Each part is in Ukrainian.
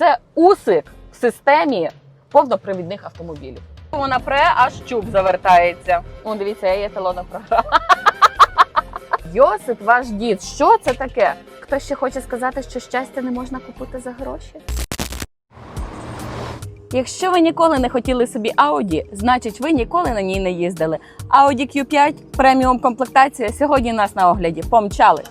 Це усик в системі повнопривідних автомобілів. Вона пре, аж чуб завертається. О, дивіться, я є талонна програма. Йосип, ваш дід, що це таке? Хто ще хоче сказати, що щастя не можна купити за гроші? Якщо ви ніколи не хотіли собі Audi, значить ви ніколи на ній не їздили. Audi Q5 преміум комплектація сьогодні нас на огляді. Помчали!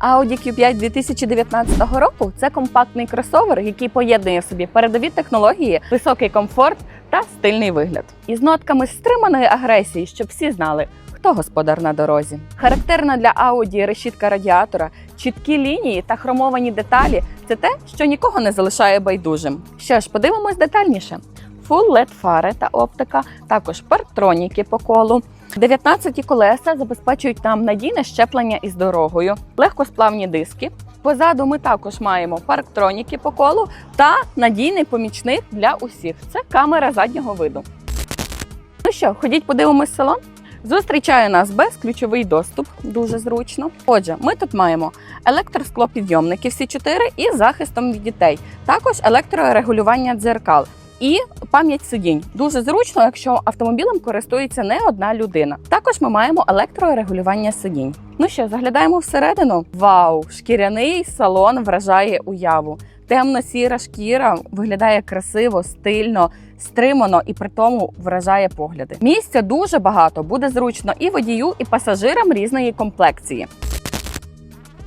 Audi Q5 2019 року це компактний кросовер, який поєднує в собі передові технології, високий комфорт та стильний вигляд. Із нотками стриманої агресії, щоб всі знали. Хто господар на дорозі? Характерна для Audi решітка радіатора, чіткі лінії та хромовані деталі це те, що нікого не залишає байдужим. Що ж, подивимось детальніше. Full LED фари та оптика, також парктроніки по колу. 19 колеса забезпечують нам надійне щеплення із дорогою, легкосплавні диски. Позаду ми також маємо парктроніки по колу та надійний помічник для усіх. Це камера заднього виду. Ну що, ходіть, подивимось салон. Зустрічає нас безключовий доступ, дуже зручно. Отже, ми тут маємо електросклопідйомники всі чотири із захистом від дітей, також електрорегулювання дзеркал і пам'ять сидінь. Дуже зручно, якщо автомобілем користується не одна людина. Також ми маємо електрорегулювання сидінь. Ну що, заглядаємо всередину. Вау! Шкіряний салон вражає уяву. Темно-сіра шкіра виглядає красиво, стильно, стримано і при тому вражає погляди. Місця дуже багато, буде зручно і водію, і пасажирам різної комплекції.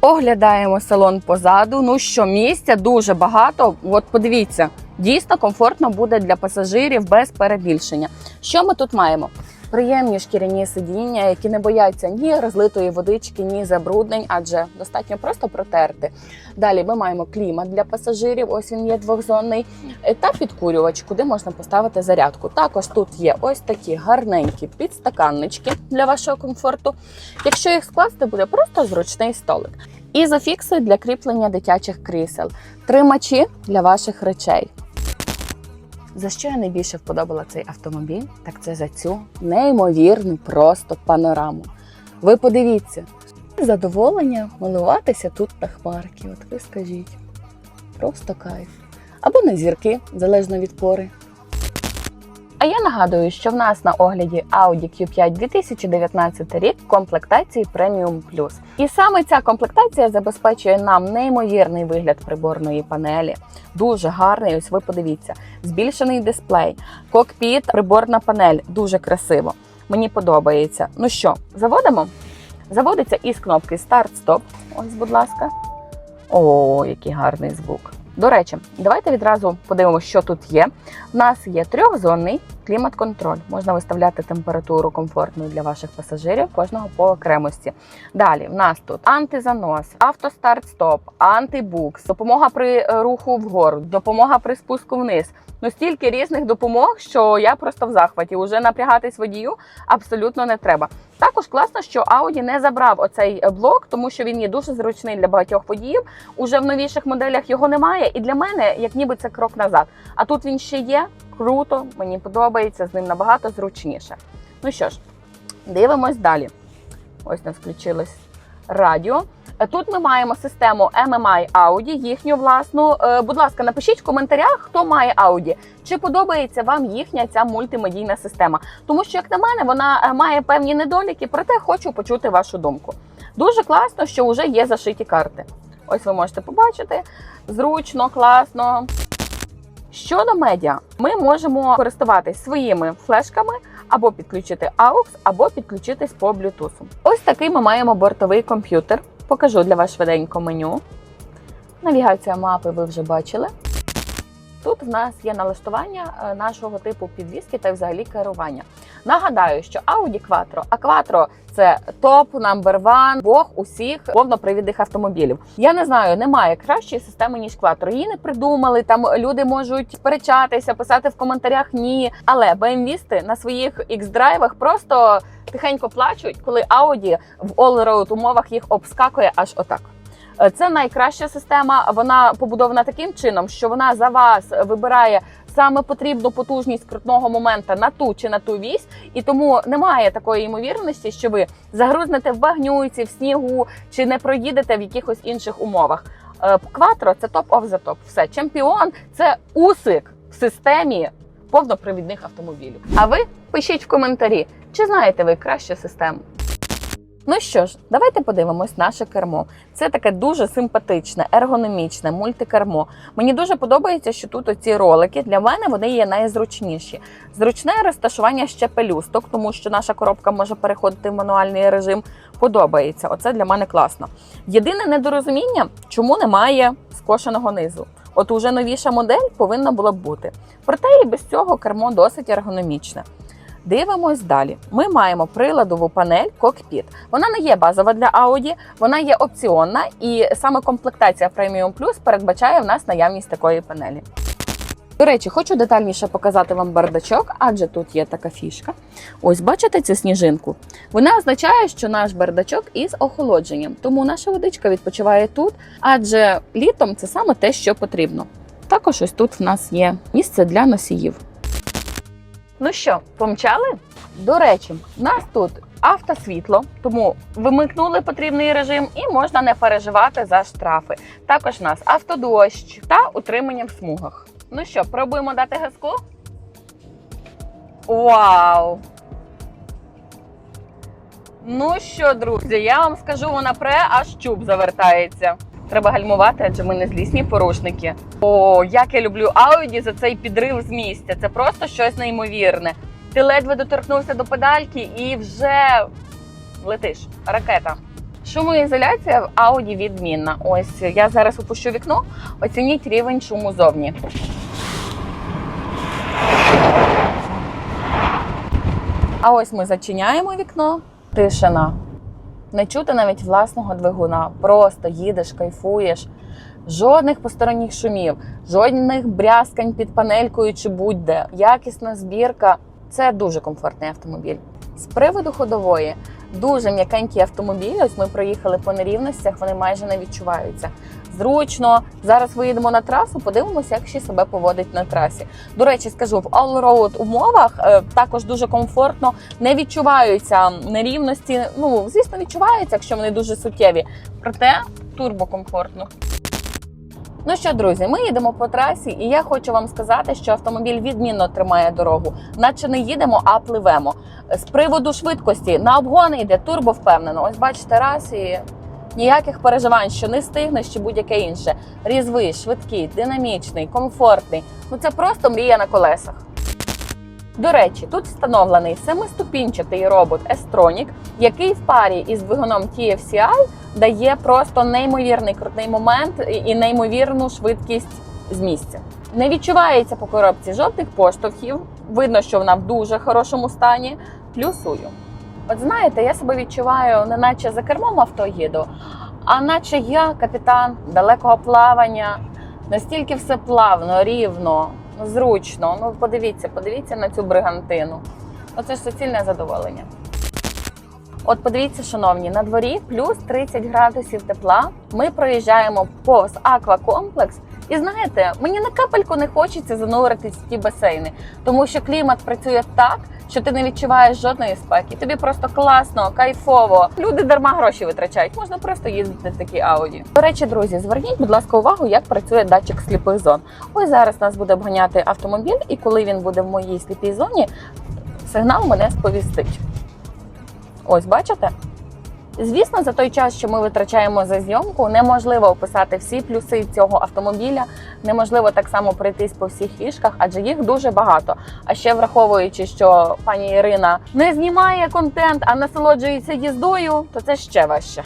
Оглядаємо салон позаду. Ну що, місця дуже багато. От подивіться, дійсно комфортно буде для пасажирів без перебільшення. Що ми тут маємо? Приємні шкіряні сидіння, які не бояться ні розлитої водички, ні забруднень, адже достатньо просто протерти. Далі ми маємо клімат для пасажирів. Ось він є двохзонний, е, та підкурювач, куди можна поставити зарядку. Також тут є ось такі гарненькі підстаканнички для вашого комфорту. Якщо їх скласти, буде просто зручний столик. Ізофікси для кріплення дитячих крісел, тримачі для ваших речей. За що я найбільше вподобала цей автомобіль, так це за цю неймовірну просто панораму. Ви подивіться, задоволення милуватися тут на хмарки. От ви скажіть, просто кайф. Або на зірки, залежно від пори. А я нагадую, що в нас на огляді Audi Q5 2019 рік комплектації Premium Plus. І саме ця комплектація забезпечує нам неймовірний вигляд приборної панелі. Дуже гарний. Ось ви подивіться, збільшений дисплей, кокпіт, приборна панель. Дуже красиво. Мені подобається. Ну що, заводимо? Заводиться із кнопки Старт-Стоп. Ось, будь ласка. О, який гарний звук. До речі, давайте відразу подивимося, що тут є. У нас є трьохзонний клімат-контроль. Можна виставляти температуру комфортною для ваших пасажирів, кожного по окремості. Далі в нас тут антизанос, автостарт-стоп, антибукс, допомога при е, руху вгору, допомога при спуску вниз. Ну стільки різних допомог, що я просто в захваті. Уже напрягатись водію абсолютно не треба. Також класно, що Audi не забрав оцей е, блок, тому що він є дуже зручний для багатьох водіїв. Уже в новіших моделях його немає, і для мене як ніби це крок назад. А тут він ще є. Круто, мені подобається, з ним набагато зручніше. Ну що ж, дивимось далі. Ось нас включилось радіо. Е, Тут ми маємо систему MMI Audi, їхню власну. Е, Будь ласка, напишіть в коментарях, хто має Audi. Чи подобається вам їхня ця мультимедійна система? Тому що, як на мене, вона е, має певні недоліки, проте хочу почути вашу думку. Дуже класно, що вже є зашиті карти. Ось ви можете побачити. Зручно, класно. Щодо медіа, ми можемо користуватись своїми флешками або підключити AUX, або підключитись по Bluetooth. Ось такий ми маємо бортовий комп'ютер. Покажу для вас швиденько меню. Навігація мапи ви вже бачили. Тут в нас є налаштування е, нашого типу підвіски та взагалі керування. Нагадаю, що Audi Quattro, а Quattro – це топ number one бог усіх повнопривідних автомобілів. Я не знаю, немає кращої системи ніж Quattro. Її не придумали. Там люди можуть сперечатися, писати в коментарях ні. Але BMW-сти на своїх X-драйвах просто тихенько плачуть, коли Audi в all-road умовах їх обскакує аж отак. Е, Це найкраща система. Вона побудована таким чином, що вона за вас вибирає саме потрібну потужність крутного моменту на ту чи на ту вісь, і тому немає такої ймовірності, що ви загрузнете в багнюці, в снігу чи не проїдете в якихось інших умовах. Е, Кватро це топ оф за топ. Все, чемпіон це усик в системі повнопривідних автомобілів. А ви пишіть в коментарі, чи знаєте ви кращу систему. Ну що ж, давайте подивимось наше кермо. Це таке дуже симпатичне, ергономічне, мультикермо. Мені дуже подобається, що тут оці ролики для мене вони є найзручніші. Зручне розташування ще пелюсток, тому що наша коробка може переходити в мануальний режим. Подобається. Оце для мене класно. Єдине недорозуміння, чому немає скошеного низу. От уже новіша модель повинна була б бути. Проте і без цього кермо досить ергономічне. Дивимось далі. Ми маємо приладову панель кокпіт. Вона не є базова для Audi, вона є опціонна, і саме комплектація Premium Plus передбачає в нас наявність такої панелі. До речі, хочу детальніше показати вам бардачок, адже тут є така фішка. Ось бачите цю сніжинку? Вона означає, що наш бардачок із охолодженням, тому наша водичка відпочиває тут, адже літом це саме те, що потрібно. Також ось тут в нас є місце для носіїв. Ну що, помчали? До речі, в нас тут автосвітло, тому вимикнули потрібний режим і можна не переживати за штрафи. Також в нас автодощ та утримання в смугах. Ну що, пробуємо дати газку? Вау! Ну що, друзі, я вам скажу, вона пре, аж чуб завертається. Треба гальмувати, адже ми не злісні порушники. О, як я люблю Ауді за цей підрив з місця. Це просто щось неймовірне. Ти ледве доторкнувся до педальки і вже летиш. Ракета. Шумоізоляція в Ауді відмінна. Ось я зараз опущу вікно. Оцініть рівень шуму зовні. А ось ми зачиняємо вікно. Тишина. Не чути навіть власного двигуна. Просто їдеш, кайфуєш. Жодних посторонніх шумів, жодних брязкань під панелькою чи будь-де. Якісна збірка. Це дуже комфортний автомобіль. З приводу ходової, дуже м'якенькі автомобілі. Ось ми проїхали по нерівностях, вони майже не відчуваються. Зручно. Зараз виїдемо на трасу, подивимося, як ще себе поводить на трасі. До речі, скажу в all-road умовах е, також дуже комфортно, не відчуваються нерівності. Ну, звісно, відчуваються, якщо вони дуже суттєві. Проте турбокомфортно. Ну що, друзі, ми їдемо по трасі, і я хочу вам сказати, що автомобіль відмінно тримає дорогу, наче не їдемо, а пливемо. З приводу швидкості на обгони йде турбо впевнено. Ось бачите, раз і ніяких переживань, що не встигнеш чи будь-яке інше. Різвий, швидкий, динамічний, комфортний. Ну це просто мрія на колесах. До речі, тут встановлений семиступінчатий робот S-Tronic, який в парі із двигуном TFCI дає просто неймовірний крутий момент і неймовірну швидкість з місця. Не відчувається по коробці жодних поштовхів. Видно, що вона в дуже хорошому стані. Плюсую. От знаєте, я себе відчуваю не наче за кермом авто а наче я капітан далекого плавання. Настільки все плавно, рівно, зручно. Ну подивіться, подивіться на цю бригантину. Оце ж суцільне задоволення. От подивіться, шановні, на дворі плюс 30 градусів тепла. Ми проїжджаємо повз аквакомплекс. І знаєте, мені на капельку не хочеться зануритись в ті басейни, тому що клімат працює так, що ти не відчуваєш жодної спеки. Тобі просто класно, кайфово. Люди дарма гроші витрачають. Можна просто їздити в такі ауді. До речі, друзі, зверніть, будь ласка, увагу, як працює датчик сліпих зон. Ось зараз нас буде обганяти автомобіль, і коли він буде в моїй сліпій зоні, сигнал мене сповістить. Ось бачите? Звісно, за той час, що ми витрачаємо за зйомку, неможливо описати всі плюси цього автомобіля. Неможливо так само пройтись по всіх фішках, адже їх дуже багато. А ще враховуючи, що пані Ірина не знімає контент, а насолоджується їздою, то це ще важче.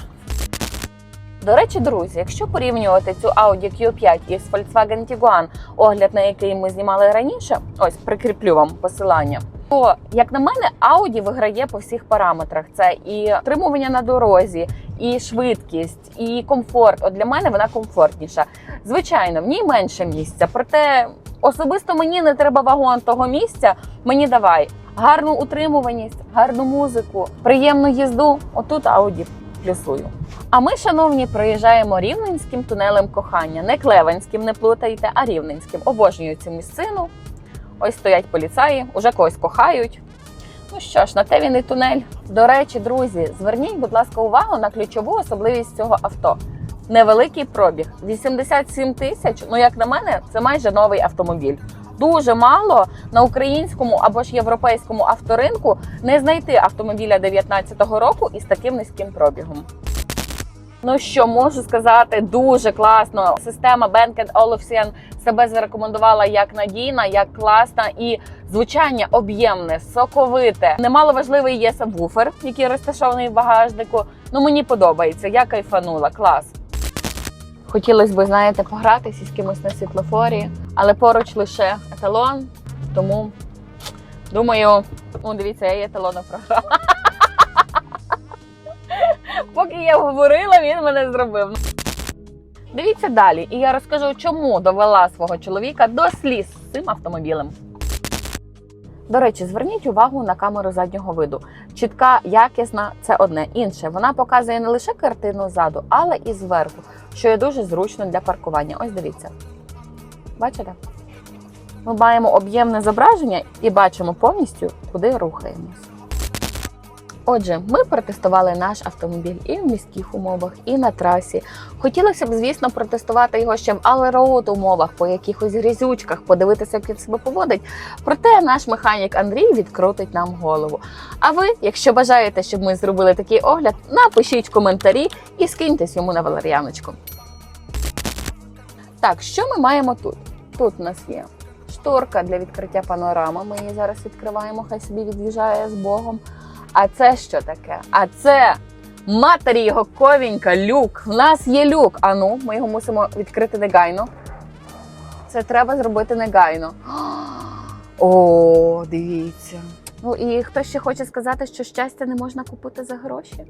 До речі, друзі, якщо порівнювати цю Audi Q5 із Volkswagen Tiguan, огляд на який ми знімали раніше, ось прикріплю вам посилання. То, як на мене, Audi виграє по всіх параметрах: це і тримування на дорозі, і швидкість, і комфорт. От для мене вона комфортніша. Звичайно, в ній менше місця. Проте особисто мені не треба вагон того місця. Мені давай гарну утримуваність, гарну музику, приємну їзду. Отут Audi плюсую. А ми, шановні, проїжджаємо рівненським тунелем кохання. Не клевенським, не плутайте, а рівненським. Обожнюю цю місцину. Ось стоять поліцаї, уже когось кохають. Ну що ж, на те він і тунель. До речі, друзі, зверніть, будь ласка, увагу на ключову особливість цього авто. Невеликий пробіг 87 тисяч. Ну, як на мене, це майже новий автомобіль. Дуже мало на українському або ж європейському авторинку не знайти автомобіля 19-го року із таким низьким пробігом. Ну що можу сказати, дуже класно. Система Bang Olufsen себе зарекомендувала як надійна, як класна і звучання об'ємне, соковите. Немало важливий є сабвуфер, який розташований в багажнику. Ну мені подобається. Я кайфанула. Клас. Хотілося б, знаєте, погратися з кимось на світлофорі, але поруч лише еталон. Тому думаю, ну дивіться, я є еталоном програла. Поки я говорила, він мене зробив. Дивіться далі, і я розкажу, чому довела свого чоловіка до сліз цим автомобілем. До речі, зверніть увагу на камеру заднього виду. Чітка, якісна це одне. Інше вона показує не лише картину ззаду, але і зверху, що є дуже зручно для паркування. Ось дивіться. Бачите? Ми маємо об'ємне зображення і бачимо повністю, куди рухаємось. Отже, ми протестували наш автомобіль і в міських умовах, і на трасі. Хотілося б, звісно, протестувати його ще в all-road умовах, по якихось грізючках, подивитися, як він себе поводить. Проте наш механік Андрій відкрутить нам голову. А ви, якщо бажаєте, щоб ми зробили такий огляд, напишіть коментарі і скиньтесь йому на валер'яночку. Так, що ми маємо тут? Тут у нас є шторка для відкриття панорами. Ми її зараз відкриваємо, хай собі від'їжджає з Богом. А це що таке? А це матері його ковінька, люк. У нас є люк. А ну, ми його мусимо відкрити негайно. Це треба зробити негайно. О, дивіться. Ну і хто ще хоче сказати, що щастя не можна купити за гроші?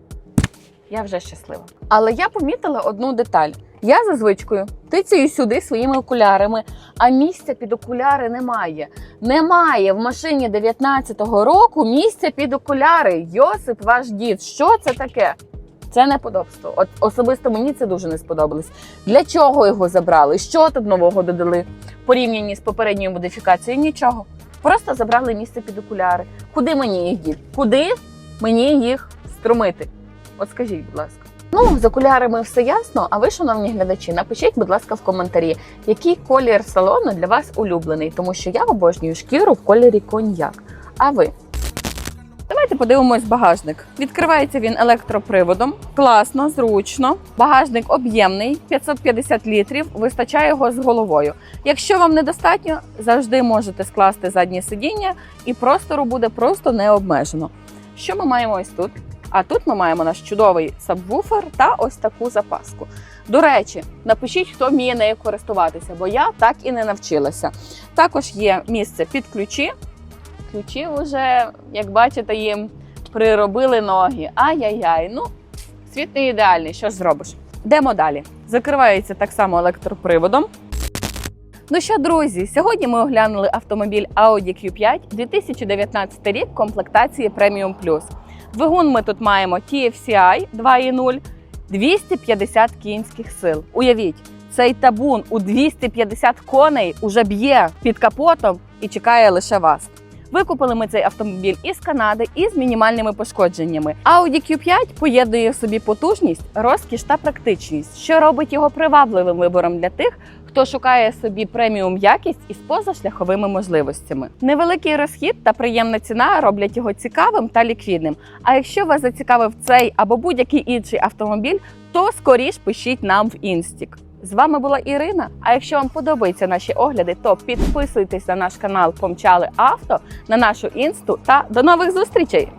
Я вже щаслива. Але я помітила одну деталь. Я за звичкою тицюю сюди своїми окулярами, а місця під окуляри немає. Немає в машині 19-го року місця під окуляри. Йосип, ваш дід. Що це таке? Це неподобство. От особисто мені це дуже не сподобалось. Для чого його забрали? Що тут нового додали? Порівнянні з попередньою модифікацією? Нічого. Просто забрали місце під окуляри. Куди мені їх дід? Куди мені їх струмити? От скажіть, будь ласка. Ну, з окулярами все ясно. А ви, шановні глядачі, напишіть, будь ласка, в коментарі, який колір салону для вас улюблений, тому що я обожнюю шкіру в кольорі коньяк. А ви? Давайте подивимось багажник. Відкривається він електроприводом. Класно, зручно. Багажник об'ємний, 550 літрів. Вистачає його з головою. Якщо вам недостатньо, завжди можете скласти заднє сидіння, і простору буде просто не обмежено. Що ми маємо ось тут? А тут ми маємо наш чудовий сабвуфер та ось таку запаску. До речі, напишіть, хто вміє нею користуватися, бо я так і не навчилася. Також є місце під ключі. Ключі вже, як бачите, їм приробили ноги. Ай-яй-яй. Ну, світ не ідеальний, що зробиш? Йдемо далі. Закривається так само електроприводом. Ну що, друзі, сьогодні ми оглянули автомобіль Audi Q5 2019 рік комплектації Premium Plus. Двигун ми тут маємо TFCI 2.0, 250 кінських сил. Уявіть, цей табун у 250 коней уже б'є під капотом і чекає лише вас. Викупили ми цей автомобіль із Канади із мінімальними пошкодженнями. Audi Q5 поєднує в собі потужність, розкіш та практичність, що робить його привабливим вибором для тих, хто шукає собі преміум якість із позашляховими можливостями. Невеликий розхід та приємна ціна роблять його цікавим та ліквідним. А якщо вас зацікавив цей або будь-який інший автомобіль, то скоріш пишіть нам в інстік. З вами була Ірина. А якщо вам подобаються наші огляди, то підписуйтесь на наш канал Помчали Авто, на нашу інсту та до нових зустрічей!